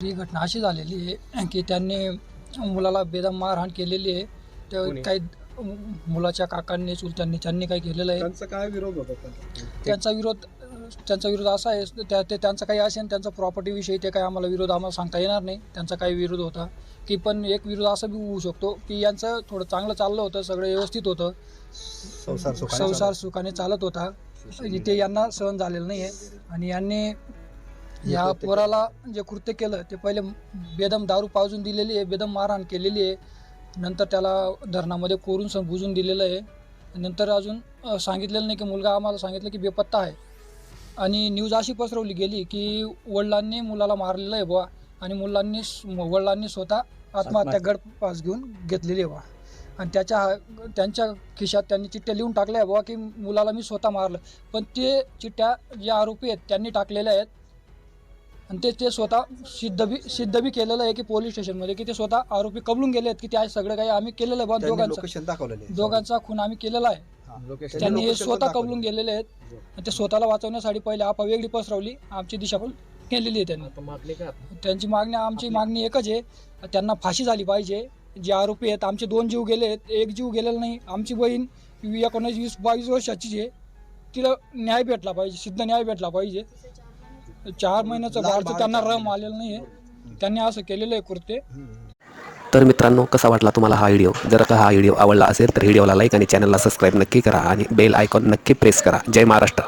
ही घटना अशी झालेली आहे की त्यांनी मुलाला बेदम मारहाण केलेली आहे. कोणी? ते काही मुलाच्या काकांनी चुलत्यांनी त्यांनी काही केलेलं आहे. त्यांचा काय विरोध होता त्यांचा? त्यांचा विरोध त्यांचा विरोध असा आहे त्या ते त्यांचा काही असेल त्यांचा प्रॉपर्टीविषयी ते काही आम्हाला विरोध आम्हाला सांगता येणार नाही. त्यांचा काही विरोध होता. की पण एक विरोध असा बी होऊ शकतो की यांचं थोडं चांगलं चाललं होतं सगळं व्यवस्थित होतं. संसार सुखाने संसार सुखाने चालत होता. इथे यांना सहन झालेलं नाही आहे आणि यांनी या पोराला जे कृत्य केलं ते पहिले बेदम दारू पाजून दिलेली आहे बेदम मारहाण केलेली आहे. नंतर त्याला धरणामध्ये कोरून सं बुजून दिलेलं आहे. नंतर अजून सांगितलेलं नाही की मुलगा आम्हाला सांगितलं की बेपत्ता आहे. आणि न्यूज अशी पसरवली गेली की वडिलांनी मुलाला मारलेलं आहे बुवा. आणि मुलांनी वडिलांनी स्वतः आत्महत्या गड पास घेऊन घेतलेली आहे बुवा. आणि त्याच्या त्यांच्या खिशात त्यांनी चिठ्ठ्या लिहून टाकल्या आहे बुवा की मुलाला मी स्वतः मारलं. पण ते चिठ्ठ्या जे आरोपी आहेत त्यांनी टाकलेल्या आहेत. आणि ते ते स्वतः सिद्ध बी सिद्ध बी केलेलं आहे की पोलीस स्टेशनमध्ये की ते स्वतः आरोपी कबलून गेले आहेत की ते सगळं काही आम्ही केलेलं आहे. दोघांचं. दाखवलेले. दोघांचा खून आम्ही केलेला आहे. त्यांनी त्यांनी हे स्वतः कबलून गेलेले आहेत. आणि ते स्वतःला वाचवण्यासाठी पहिले आपा वेगळी पसरवली आमची दिशा पण केलेली आहे त्यांनी. त्यांची मागणी आमची मागणी एकच आहे. त्यांना फाशी झाली पाहिजे. जे आरोपी आहेत आमचे दोन जीव गेले आहेत. एक जीव गेलेला नाही. आमची बहीण एकोणीस वीस बावीस वर्षाची आहे. तिला न्याय भेटला पाहिजे सिद्ध न्याय भेटला पाहिजे. चार महिन्याचं बाळचं त्यांना रम आलेलं नाही आहे त्यांनी असं केलेलं आहे कृत्य तर मित्रांनो कसा वाटला तुम्हाला हा व्हिडिओ? जर का हा व्हिडिओ आवडला असेल तर व्हिडिओला लाईक आणि चॅनलला सबस्क्राईब नक्की करा आणि बेल आयकॉन नक्की प्रेस करा. जय महाराष्ट्र.